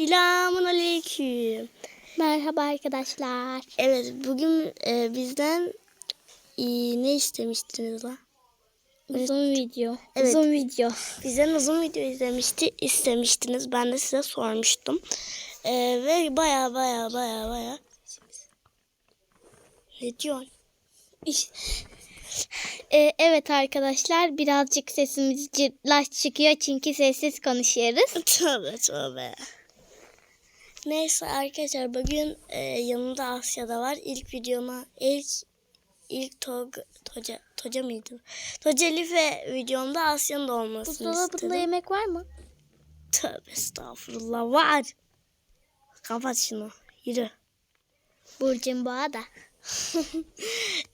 Selamun aleyküm. Merhaba arkadaşlar. Evet bugün e, bizden e, ne istemiştiniz lan? Uzun video. Evet. Uzun video. Bizden uzun video izlemişti, istemiştiniz. Ben de size sormuştum. E, ve baya baya baya baya. Ne diyorsun? Ee, evet arkadaşlar birazcık sesimiz cırtlaş çıkıyor çünkü sessiz konuşuyoruz. Tövbe tövbe. Neyse arkadaşlar bugün e, yanımda Asya'da var. İlk videoma ilk ilk tog, toca toca mıydı? Toca Life videomda Asya'nın da olmasını Buzdolabında istedim. yemek var mı? Tövbe estağfurullah var. Kapat şunu. Yürü. Burcun Boğa da.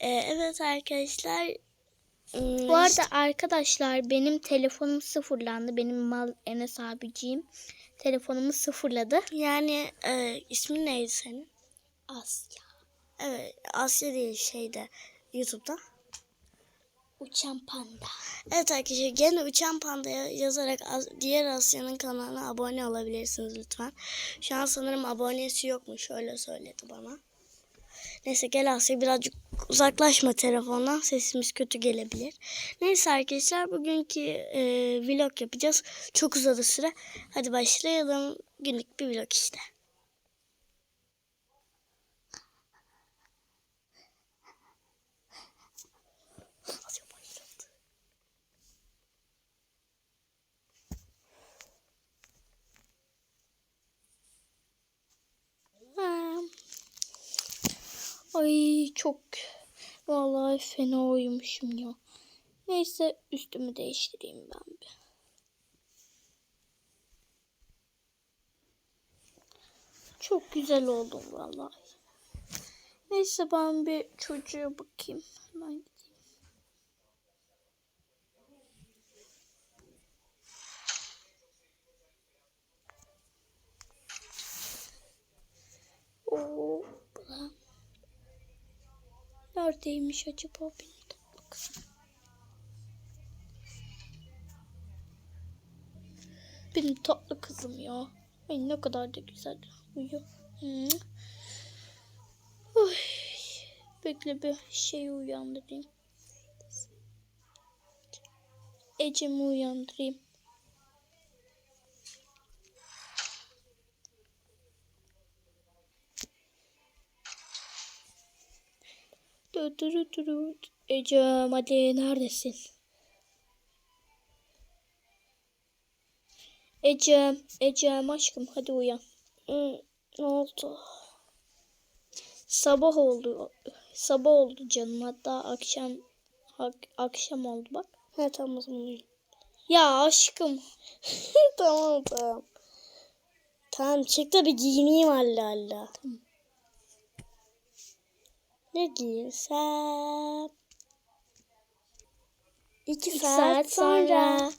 E, evet arkadaşlar. Hmm, Bu arada arkadaşlar benim telefonum sıfırlandı. Benim mal Enes abiciğim telefonumu sıfırladı. yani e, ismin neydi senin? Asya. Evet Asya değil şeyde YouTube'da. Uçan panda. Evet arkadaşlar gene Uçan Panda'ya yazarak az- diğer Asya'nın kanalına abone olabilirsiniz lütfen. Şu an sanırım abonesi yokmuş öyle söyledi bana. Neyse gel Asya birazcık uzaklaşma telefondan sesimiz kötü gelebilir. Neyse arkadaşlar bugünkü e, vlog yapacağız. Çok uzadı süre. Hadi başlayalım. Günlük bir vlog işte. Ay çok vallahi fena uyumuşum ya. Neyse üstümü değiştireyim ben bir. Çok güzel oldum vallahi. Neyse ben bir çocuğa bakayım. Hemen gideyim. Hopla. Neredeymiş acaba benim kızım? Benim tatlı kızım ya. Ay ne kadar da güzel uyuyor. Oy. Bekle bir şeyi uyandırayım. Ecem'i uyandırayım. Ecem hadi neredesin? Ecem, Ecem aşkım hadi uyan. Ne oldu? Sabah oldu. Sabah oldu canım. Hatta akşam ak- akşam oldu bak. Ha tamam o zaman. Ya aşkım. tamam tamam. Tamam çık da bir giyineyim Allah Allah. Tamam. Ne giyinsem? İki, İki saat, saat sonra. sonra.